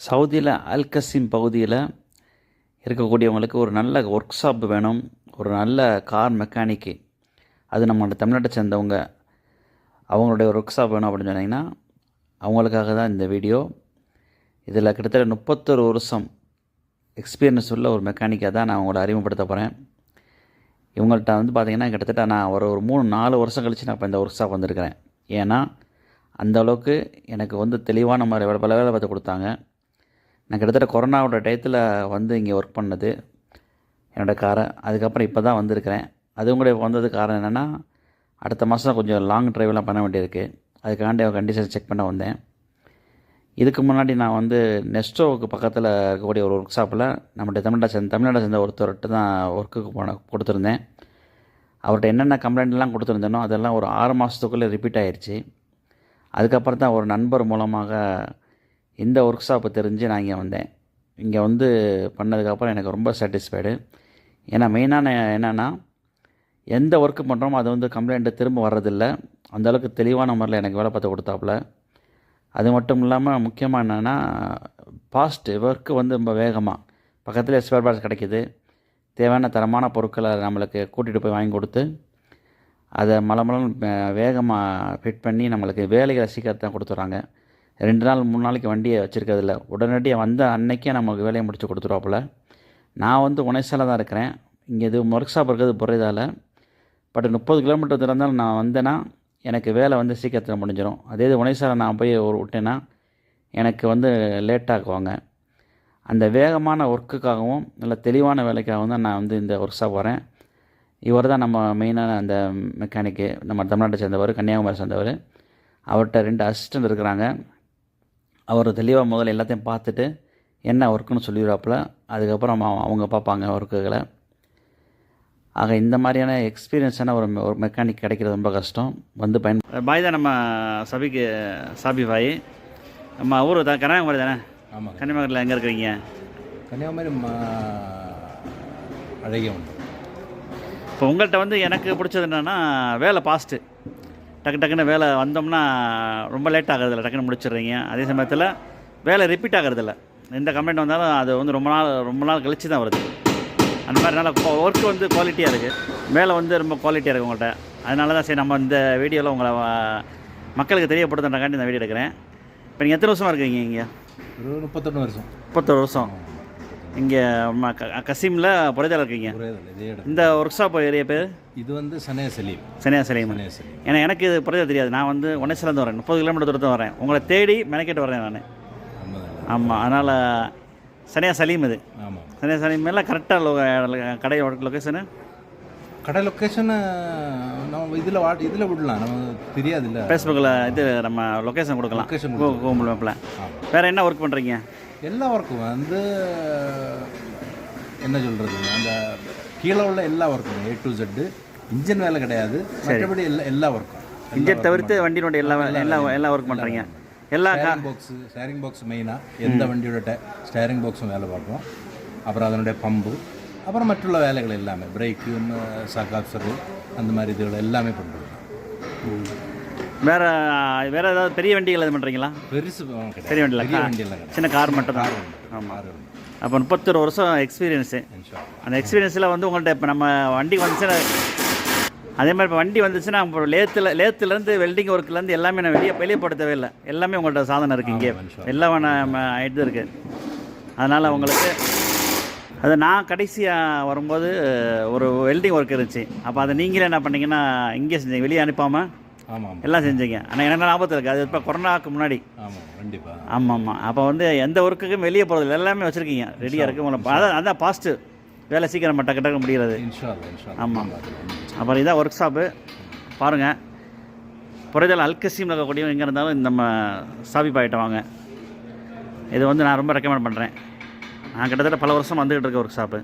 சவுதியில் அல்கசிம் பகுதியில் இருக்கக்கூடியவங்களுக்கு ஒரு நல்ல ஒர்க் ஷாப் வேணும் ஒரு நல்ல கார் மெக்கானிக்கு அது நம்மளோட தமிழ்நாட்டை சேர்ந்தவங்க அவங்களுடைய ஒர்க் ஷாப் வேணும் அப்படின்னு சொன்னீங்கன்னா அவங்களுக்காக தான் இந்த வீடியோ இதில் கிட்டத்தட்ட முப்பத்தொரு வருஷம் எக்ஸ்பீரியன்ஸ் உள்ள ஒரு மெக்கானிக்காக தான் நான் அவங்கள அறிமுகப்படுத்த போகிறேன் இவங்கள்ட்ட வந்து பார்த்திங்கன்னா கிட்டத்தட்ட நான் ஒரு ஒரு மூணு நாலு வருஷம் கழித்து நான் இப்போ இந்த ஒர்க் ஷாப் வந்திருக்கிறேன். ஏன்னா அந்த அளவுக்கு எனக்கு வந்து தெளிவான மாதிரி பல வேலை பார்த்து கொடுத்தாங்க. நான் கிட்டத்தட்ட கொரோனாவோட டயத்தில் வந்து இங்கே ஒர்க் பண்ணது. என்னோடய காரை அதுக்கப்புறம் இப்போ தான் வந்திருக்கிறேன் அதுவும் கூட வந்தது காரணம் என்னென்னா அடுத்த மாதம் கொஞ்சம் லாங் ட்ரைவெலாம் பண்ண வேண்டியிருக்கு. அதுக்காண்டி கண்டிஷன் செக் பண்ண வந்தேன். இதுக்கு முன்னாடி நான் வந்து நெஸ்டோவுக்கு பக்கத்தில் இருக்கக்கூடிய ஒரு ஒர்க் ஷாப்பில் நம்முடைய தமிழ்நாட்டை சேர்ந்த தமிழ்நாட்டை சேர்ந்த ஒருத்தர்கிட்ட தான் ஒர்க்குக்கு போன கொடுத்துருந்தேன். அவர்கிட்ட என்னென்ன கம்ப்ளைண்ட்லாம் கொடுத்துருந்தேனோ அதெல்லாம் ஒரு ஆறு மாதத்துக்குள்ளே ரிப்பீட் ஆயிடுச்சு அதுக்கப்புறம் தான் ஒரு நண்பர் மூலமாக இந்த ஒர்க் ஷாப்பை தெரிஞ்சு நான் இங்கே வந்தேன். இங்கே வந்து பண்ணதுக்கப்புறம் எனக்கு ரொம்ப சாட்டிஸ்ஃபைடு ஏன்னா மெயினான என்னென்னா எந்த ஒர்க்கு பண்ணுறோமோ அது வந்து கம்ப்ளைண்ட்டு திரும்ப வர்றதில்ல. அந்தளவுக்கு தெளிவான முறையில் எனக்கு வேலை பார்த்து கொடுத்தாப்புல. அது மட்டும் இல்லாமல் முக்கியமாக என்னென்னா ஃபாஸ்ட்டு ஒர்க்கு வந்து ரொம்ப வேகமாக பக்கத்தில் ஸ்பேர் பார்ட்ஸ் கிடைக்கிது. தேவையான தரமான பொருட்களை நம்மளுக்கு கூட்டிகிட்டு போய் வாங்கி கொடுத்து அதை மலமலம் வேகமாக ஃபிட் பண்ணி நம்மளுக்கு வேலைகளை சீக்கிரத்தான் கொடுத்துட்றாங்க. ரெண்டு நாள் மூணு நாளைக்கு வண்டியை வச்சுருக்கிறதில்ல. உடனடியாக வந்த அன்னைக்கே நமக்கு வேலையை முடிச்சு கொடுத்துருவாப்புல. நான் வந்து உனைசால தான் இருக்கிறேன். இங்கே இது ஒர்க் ஷாப் இருக்கிறது புரியுதால? பட் முப்பது கிலோமீட்டர் திறந்தாலும் நான் வந்தேன்னா எனக்கு வேலை வந்து சீக்கிரத்தில் முடிஞ்சிடும் அதே இது உனைசால நான் போய் ஒரு விட்டேன்னா எனக்கு வந்து லேட்டாக்குவாங்க அந்த வேகமான ஒர்க்குக்காகவும் நல்ல தெளிவான வேலைக்காகவும் தான் நான் வந்து இந்த ஒர்க் ஷாப் வரேன். இவர் தான் நம்ம மெயினான அந்த மெக்கானிக்கு நம்ம தமிழ்நாட்டை சேர்ந்தவர் கன்னியாகுமரி சேர்ந்தவர். அவர்கிட்ட ரெண்டு அசிஸ்டன்ட் இருக்கிறாங்க. அவர் தெளிவாக முதல்ல எல்லாத்தையும் பார்த்துட்டு என்ன ஒர்க்குன்னு சொல்லிடுவாப்புல. அதுக்கப்புறம் அவ- அவங்க பார்ப்பாங்க ஒர்க்குகளை ஆக இந்த மாதிரியான எக்ஸ்பீரியன்ஸான ஒரு மெ- ஒரு மெக்கானிக் கிடைக்கிறது ரொம்ப கஷ்டம். வந்து பயன் பாய் தான் நம்ம சபிக்கு சாபி பாய். நம்ம ஊர் தான் கன்னியாகுமரி தானே? ஆமாங்க. கன்னியாகுமரியில் எங்கே இருக்கிறீங்க கன்னியாகுமரி ம- அழகிய இப்போ உங்கள்கிட்ட வந்து எனக்கு பிடிச்சது என்னென்னா வேலை பாஸ்ட்டு டக்கு டக்குன்னு வேலை வந்தோம்னா ரொம்ப லேட் ஆகுறதில்ல டக்குன்னு முடிச்சிடுறீங்க. அதே சமயத்தில் வேலை ரிப்பீட் ஆகிறதில்ல. எந்த கம்ப்ளைண்ட் வந்தாலும் அது வந்து ரொம்ப நாள் ரொம்ப நாள் கழிச்சு தான் வருது. அந்த மாதிரி நல்ல ஒர்க் வந்து குவாலிட்டியாக இருக்குது வேலை வந்து ரொம்ப குவாலிட்டியாக இருக்குது உங்கள்கிட்ட அதனால தான் சரி நம்ம இந்த வீடியோவில் உங்களை மக்களுக்கு தெரியப்படுத்துறதுக்காண்டி இந்த வீடியோ எடுக்கிறேன். இப்போ நீங்கள் எத்தனை வருஷமாக இருக்கீங்க இங்கே? ஒரு முப்பத்தொன்று வருஷம். முப்பத்தொரு வருஷம். இங்கே கசீமில் புரிதல் இருக்கீங்க. இந்த ஒர்க் ஷாப் ஏரியா பேர்? இது வந்து சனே சலீம். சனியா சலீம். ஏன்னா எனக்கு இது புரியாது தெரியாது. நான் வந்து ஒன்னேசிலேருந்து வரேன். முப்பது கிலோமீட்டர் தூரத்தில் வரேன். உங்களை தேடி மெனக்கெட்டு வரேன் நான். ஆமாம் அதனால் சனியா சலீம் இது. ஆமாம் சனியா சலீம் எல்லாம் கரெக்டாக லொ கடையோட லொக்கேஷனு கடை லொக்கேஷன் நம்ம இதில் வா இதில் விடலாம். நம்ம தெரியாதுல்ல. ஃபேஸ்புக்கில் இது நம்ம லொக்கேஷன் கொடுக்கலாம். லொக்கேஷன் கூகுள் மேப்பில் வேறு என்ன ஒர்க் பண்ணுறீங்க எல்லா ஒர்க்கும் வந்து என்ன சொல்கிறது அந்த கீழே உள்ள எல்லா ஒர்க்கும் ஏ டு ஜெட்டு இன்ஜின் வேலை கிடையாது. மற்றபடி எல்லா எல்லா ஒர்க்கும் இன்ஜின் தவிர்த்து வண்டியினுடைய எல்லா எல்லா எல்லா ஒர்க் பண்ணுறீங்க எல்லா ஸ்டேரிங் பாக்ஸு ஸ்டேரிங் பாக்ஸ் மெயினாக எந்த வண்டியோட டே ஸ்டேரிங் பாக்ஸும் வேலை பார்ப்போம் அப்புறம் அதனுடைய பம்பு அப்புறம் மற்றுள்ள வேலைகள் எல்லாமே பிரேக்கு சகாப்சரு அந்த மாதிரி இதுகள் எல்லாமே பண்ணுறோம் வேறு வேறு ஏதாவது பெரிய வண்டிகள் எது பண்ணுறீங்களா பெருசு பெரிய வண்டியில் கிடையாது. சின்ன கார் மட்டும் தான். ஆமாம். அப்போ முப்பத்தொரு வருஷம் எக்ஸ்பீரியன்ஸு. அந்த எக்ஸ்பீரியன்ஸில் வந்து உங்கள்கிட்ட இப்போ நம்ம வண்டி வந்துச்சுன்னா அதே மாதிரி இப்போ வண்டி வந்துச்சுன்னா இப்போ லேத்தில் லேத்துலேருந்து வெல்டிங் ஒர்க்லேருந்து எல்லாமே நான் வெளியே வெளியே போட தேவையில்லை. எல்லாமே உங்கள்கிட்ட சாதனம் இருக்குது இங்கே. எல்லாம் நம்ம ஆகிட்டு இருக்குது அதனால் உங்களுக்கு அது நான் கடைசியாக வரும்போது ஒரு வெல்டிங் ஒர்க் இருந்துச்சு. அப்போ அதை நீங்களே என்ன பண்ணீங்கன்னா இங்கே செஞ்சீங்க வெளியே அனுப்பாமல் ஆமாம். எல்லாம் செஞ்சீங்க. ஆனால் எனக்கு ஞாபகத்தில் இருக்குது அது இப்போ கொரோனாவுக்கு முன்னாடி. ஆமாம் கண்டிப்பாக ஆமாம் ஆமாம் அப்போ வந்து எந்த ஒர்க்குக்கும் வெளியே போகிறது எல்லாமே வச்சுருக்கீங்க. ரெடியாக இருக்குது உங்களை அதான் அதான் பாஸ்ட்டு வேலை சீக்கிரம் டக்கு டக்கு முடிகிறது. ஆமாம். அப்புறம் இதான் ஒர்க் ஷாப்பு பாருங்கள் புரிதல் அல்கசீமில் இருக்கக்கூடிய எங்கே இருந்தாலும் இந்த நம்ம பாயிட்ட வாங்க. இது வந்து நான் ரொம்ப ரெக்கமெண்ட் பண்ணுறேன் நான் கிட்டத்தட்ட பல வருஷம் வந்துக்கிட்டு இருக்க ஒர்க் ஷாப்பு